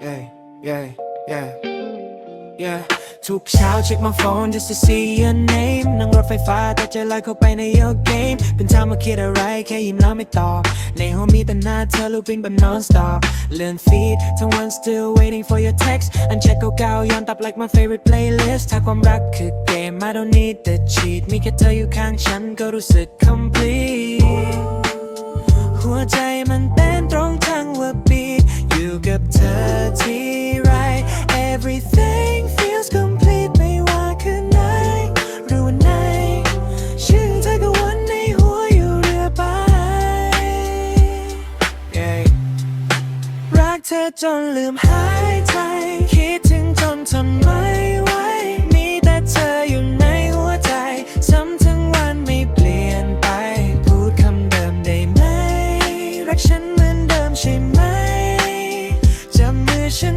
yeah, yeah, yeah, yeah ทุกเช้าเช็คมา phone just to see your name นั่งรถไฟฟ้าแต่ใจลอยเข้าไปใน your game เป็นทางมาคิดอะไรแค่ยิ้มแล้วไม่ตอบ ในห้องมีแต่หน้าเธอลูปปิ้งแบบ non stop เลื่อน feed ทั้งวัน still waiting for your text อันเช็คเก่าๆย้อนตับ like my favorite playlist ถ้าความรักคือเกม I don't need the cheat มีแค่เธออยู่ข้างฉันก็รู้สึก complete หัวใจมัน จนลืมหายใจ คิดถึงจนทนไม่ไหวมีแต่เธออยู่ในหัวใจซ้ำทั้งวันไม่เปลี่ยนไป พูดคำเดิมได้ไหม รักฉันเหมือนเดิมใช่ไหมจำมือฉัน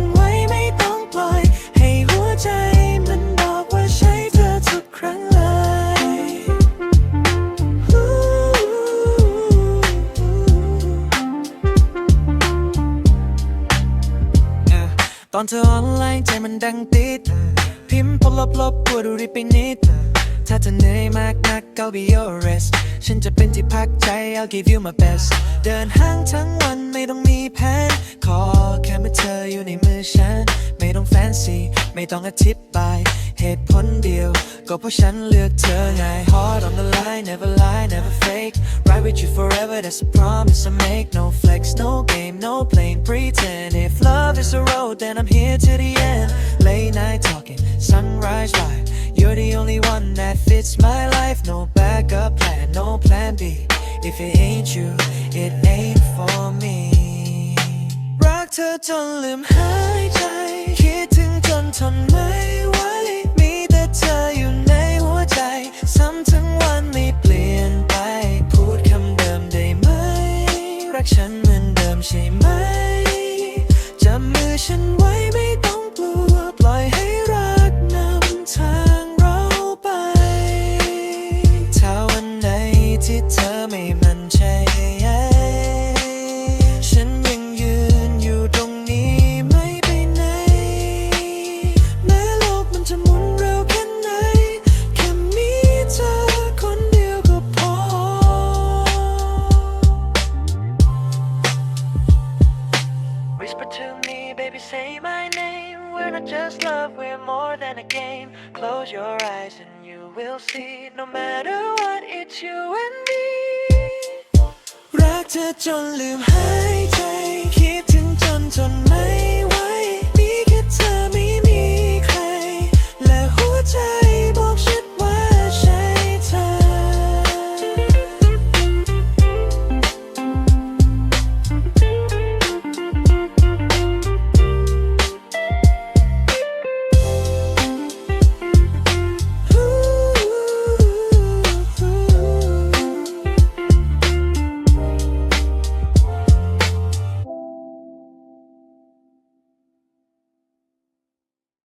อนเธอออนไลน์ใจมันดังติดพิมพ์พลบลบกลัวดูรีบไปนิดถ้าเธอเหนื่อยมากนัก I'll be your rest ฉันจะเป็นที่พักใจ I'll give you my best เดินห้างทั้งวันไม่ต้องมีแผน ขอแค่เมื่อเธออยู่ในมือฉัน ไม่ต้องแฟนซี ไม่ต้องอธิบาย เหตุผลเดียว ก็เพราะฉันเลือกเธอไง Heart on the line never lie never fake Ride with you forever that's a promise I make No flex no game no playing pretend If love is a road then I'm here to the end Late night talking sunrise live You're the only one that fits my life No backup plan no plan B If it ain't you it ain't for me รักเธอจนลืมหายใจ คิดถึงจนทนไม่ไหว มี ช่ไหมจับมือฉันไว้ไม่ต้องกลัวปล่อยให้รักนำทางเราไป ถ้าวันไหนที่เธอ name. We're not just love, we're more than a game. Close your eyes and you will see. No matter what, it's you and me. รักเธอจนลืมหายใจ จ